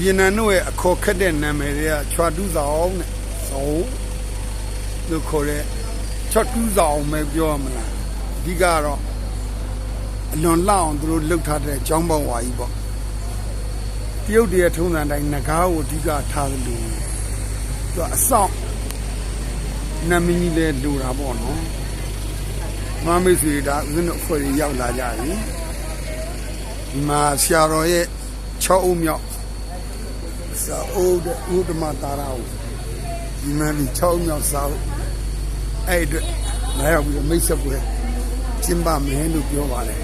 ဗီယက်နမ်တို့ရဲ့အခေါ်ခက်တဲ့နာမည်တွေကချွာတူးဆောင်တဲ့ဇောလို့ခေါ်တဲ့ချွတ်တူးဆောင်ပဲပြောရမလားအဓိကကတော့အလွန်လောက်အောင်သူတို့လှုပ်ထားတဲ့ကျောင်းပေါင်းဝါကြီးပေါ့တရုတ်တည်းထုံးစံတိုင်းငကားကိုအဓိကထားတယ်လို့သူကအဆောင်နာမည်ကြီးလဲလူတာပေါ့နော်မမေးစီဒါဦးဇင်းတို့အဖွဲ့ကြီးရောက်လာကြပြီဒီမှာဆရာတော်ရဲ့6အုပ်မြောက် စာအုပ်တဲ့ဥဒ္ဓမတာရာကိုဒီမှာဒီ6အုပ်မြောက်စာအုပ်အဲ့အတွက်လာရောက်ပြီးတော့မိတ်ဆက်ပွဲကျင်းပမယ်လို့ပြောပါတယ်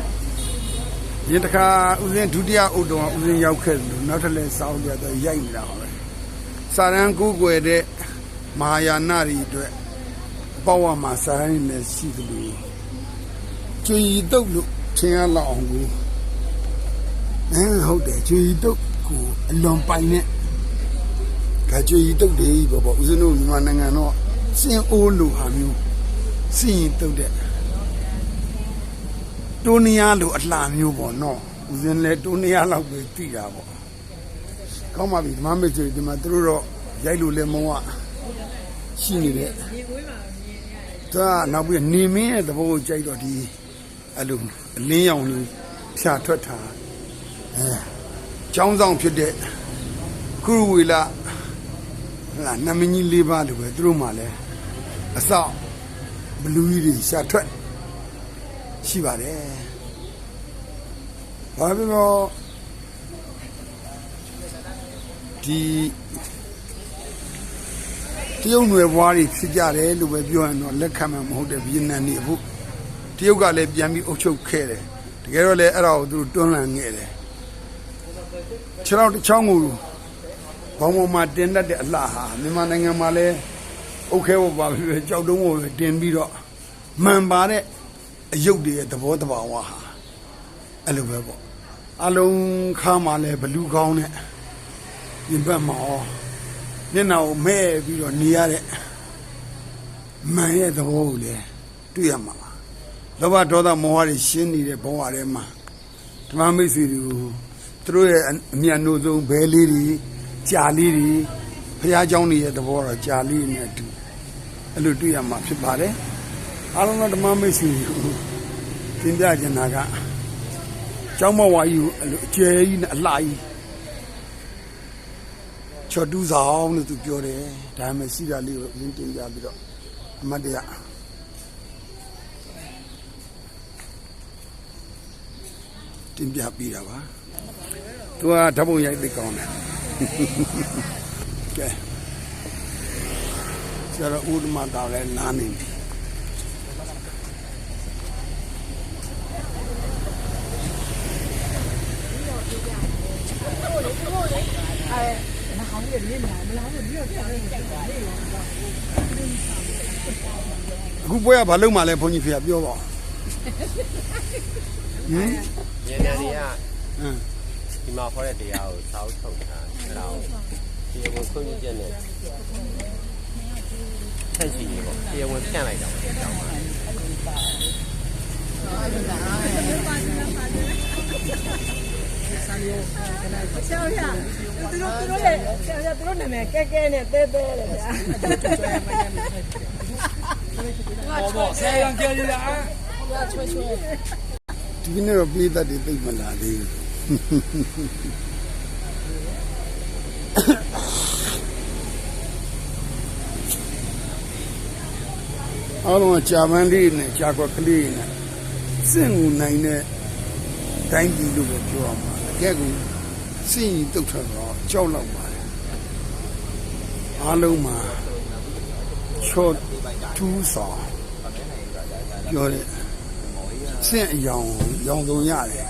ဒီတစ်ခါဦးဇင်းဒုတိယအုပ်တော်ဦးဇင်းရောက်ခဲ့တယ်လို့နောက်ထပ်လဲစာအုပ်ရတော့ရိုက်နေတာပါပဲစာရန်ကူးကွယ်တဲ့မဟာယာနတွေအတွက်ပေါ့ဝါမှာစာရန်လည်းရှိတယ်လို့ကျွေတုတ်လို့ထင်ရလောက်အောင်ကိုအဲဟုတ်တယ်ကျွေတုတ်ကိုအလွန်ပိုင်တဲ့ ကကျွေတုတ်တွေပေါ့ပေါ့ဦးဇင်းတို့မြန်မာနိုင်ငံတော့စင်အိုးလိုဟာမျိုးစင်ရင်တုတ်တဲ့တိုးနီယာလိုအလှမျိုးပေါ့နော်ဦးဇင်းလည်းတိုးနီယာလောက်ပဲသိတာပေါ့ကောင်းပါပြီဓမ္မမိတ်ဆွေဒီမှာသူတို့တော့ရိုက်လို့လည်းမုံကရှိနေတဲ့ဒါနောက်ပြီးနေမင်းရဲ့သဘောကိုကြိုက်တော့ဒီအဲ့လိုအလင်းရောင်လေးဖြာထွက်တာအဲကျောင်းဆောင်ဖြစ်တဲ့ကုရဝေလာ ဟာနမင်းကြီးလေးပါလို့ပဲသူတို့မှလည်းအစောက်ဘလူးကြီးတွေရှာထွက်ရှိပါတယ်ဘာဖြစ်လို့ဒီတရုတ်နယ်ဘွားတွေဖြစ်ကြတယ်လို့ပဲပြောရင်တော့လက်ခံမှာမဟုတ်တဲ့ဗီယက်နမ်နေအခုတရုတ်ကလည်းပြန်ပြီးအုပ်ချုပ်ခဲ့တယ်တကယ်တော့လည်းအဲ့ဒါကိုသူတို့တွန်းလှန်ခဲ့တယ်ခြေထောက်တစ်ချောင်းကို ဘောင်ပေါ်မှာတင်တတ်တဲ့အလှဟာမြန်မာနိုင်ငံမှာလည်းအုတ်ခဲဘောပါပဲကြောက်တုံးဘောပဲတင်ပြီးတော့မှန်ပါတဲ့အယုတ်တွေရဲ့သဘောတဘာဝဟာအဲ့လိုပဲပေါ့အလုံးခါမှလည်းဘလူးကောင်းနဲ့ဒီဘက်မှာဩမျက်နှာကိုမဲ့ပြီးတော့နေရတဲ့မှန်ရဲ့သဘောကိုလည်းတွေ့ရမှာပါလောဘဒေါသမောဟတွေရှင်းနေတဲ့ဘဝထဲမှာဓမ္မမိတ်ဆွေတွေကိုသူတို့ရဲ့အမြတ်နိုးဆုံးဘဲလေးတွေ ကြာလေးတွေဖះเจ้าတွေရဲ့သဘောတော့ကြာလေးနဲ့အတူအဲ့လိုတွေ့ရမှာဖြစ်ပါတယ်အားလုံးသောဓမ္မမိတ်ဆွေတွေကိုသင်ပြချင်တာကကျောင်းမဝါကြီးကိုအဲ့လိုအကျယ်ကြီးနဲ့အလှကြီးချော်တူးဆောင်လို့သူပြောတယ်ဒါမှရှိတာလေးကိုအရင်တင်ပြပြီးတော့အမတ်တရားတင်ပြပြီးတာပါသူကဓာတ်ပုံရိုက်သိကောင်းတယ် ကဲကျတော့ဥဒ္ဓမတာလည်းနားနေပြီအခုပွဲကဘာလုံးမှလဲဘုန်းကြီးဖေပြောပါဦးဟင်ညနေတွေကဟမ် ဒီမှာဟောတဲ့တရားကိုစာအုပ်ထုတ်ထားအဲ့ဒါကိုတရားဝင်ခွင့်ပြုချက်နဲ့ဖြန့်ချီရေပေါ့တရားဝင်ဖြန့်လိုက်တာပေါ့အကြောင်းပါကျောင်းရသူတို့သူတို့လည်းကျောင်းရသူတို့နာမည်ကဲကဲနဲ့တဲတဲလေဗျာဘောဘောဆယ်ရံကြည်လာဒီနေ့တော့ပြည်သက်တွေသိမလာသေးဘူး အားလုံးကကြာပန်းလေးနဲ့ကြာကွက်ကလေးနဲ့စင့်ကူနိုင်တဲ့တိုင်းပြည်လို့ပဲပြောရမှာအကဲကူစင့်ရင်တုတ်ထတော့ကြောက်လောက်ပါတယ်အားလုံးမှာချော့တူးဆောင်ပြောတဲ့စင့်အယောင်ရောင်စုံရတယ်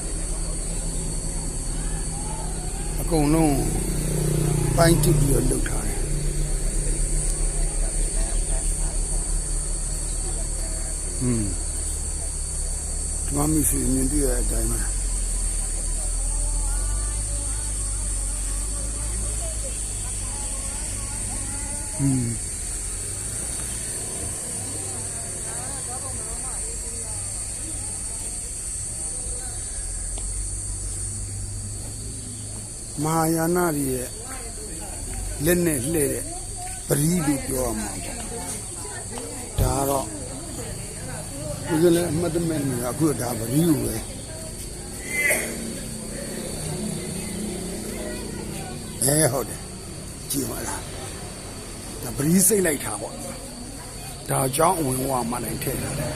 အကုန်လုံးပိုင်းတစ်ပြီးတော့လုပ်ထားတယ်ဟွန်းဒီမမီစီမြင်တွေ့ရတဲ့အတိုင်းပဲဟွန်း မဟာယာနတွေရဲ့လက်နဲ့လှဲ့တဲ့ပရိလို့ပြောရမှာပေါ့ဒါကတော့ဒီကလည်းအမှတ်တမဲ့နေအခုဒါပရိကိုပဲအဲဟုတ်တယ်ကြည့်ပါလားဒါပရိစိတ်လိုက်တာပေါ့ဒါကြောင့်အဝင်ဝါမှနိုင်ထည့်တာတယ်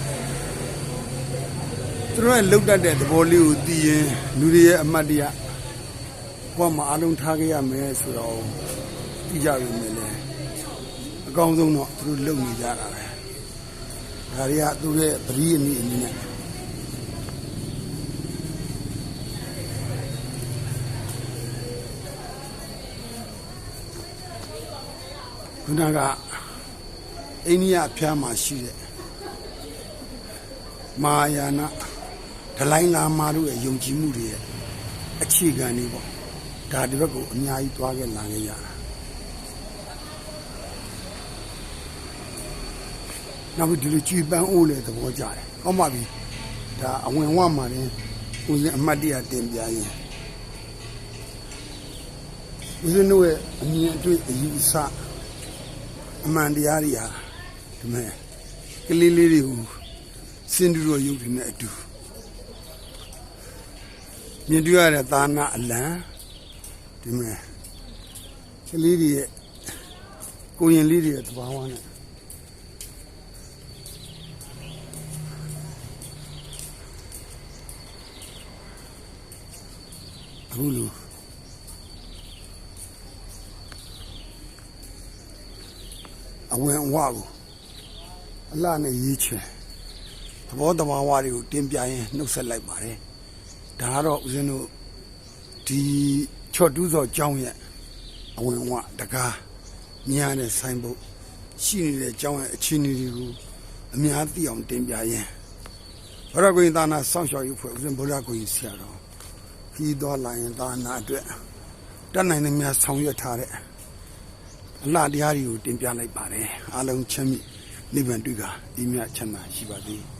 သူတို့ကလုတ်တတ်တဲ့သဘောလေးကိုသိရင်လူတွေရဲ့အမှတ်တရ ဘဝမှာအလုံးထားခဲ့ရမယ်ဆိုတော့သိကြပြီမယ်လေအကောင်းဆုံးတော့သူတို့လုံနေကြတာပဲဒါတွေကသူတို့ရဲ့ပရိအမိအမိနဲ့ခုနကအိန္ဒိယအဖျားမှာရှိတဲ့မာယာနာဒလိုင်းလာမာတို့ရဲ့ယုံကြည်မှုတွေရဲ့အခြေခံတွေပေါ့ ဒါဒီဘက်ကိုအများကြီးသွားခဲ့လာခဲ့ရတာနောက်ပြီးဒီလိုကြည်ပန်းအိုးလေသဘောကျတယ်ကောင်းပါပြီဒါအဝင်ဝမှာနေဦးဇင်းအမှတ်တရတင်ပြရင်ဦးဇင်းတို့ရဲ့အမြင်အတွေ့အယူအဆအမှန်တရားတွေဟာဒီမဲ့ကလေးလေးတွေကိုစင်တူတော်ရုပ်တွေနဲ့အတူမြင်တွေ့ရတဲ့သာနာအလံ ဒီမဲ့ကလေးတွေရဲ့ကိုရင်လေးတွေရဲ့သဘာဝနဲ့အခုလိုအဝင်အဝကိုအလှနဲ့ရေးချင်သဘောတဘာဝတွေကိုတင်ပြရင်နှုတ်ဆက်လိုက်ပါတယ်ဒါကတော့ဦးဇင်းတို့ဒီ ချော့တူးစော်ကျောင်းရဲ့အဝင်အဝတကားညာနဲ့ဆိုင်ဖို့ရှိနေတဲ့ကျောင်းရဲ့အခြေအနေတွေကိုအများသိအောင်တင်ပြရင်ဘရကွေသာနာစောင့်ရှောက်ရေးဖွဲ့ဦးဇင်းဘုရားကိုကြီးဆရာတော်ခီးတော်လာရင်သာနာအတွက်တတ်နိုင်တဲ့များဆောင်ရွက်ထားတဲ့အလှတရားတွေကိုတင်ပြလိုက်ပါတယ်အားလုံးချမ်းမြေနိဗ္ဗာန်တွေ့ကဤမြတ်ချမ်းသာရှိပါစေ။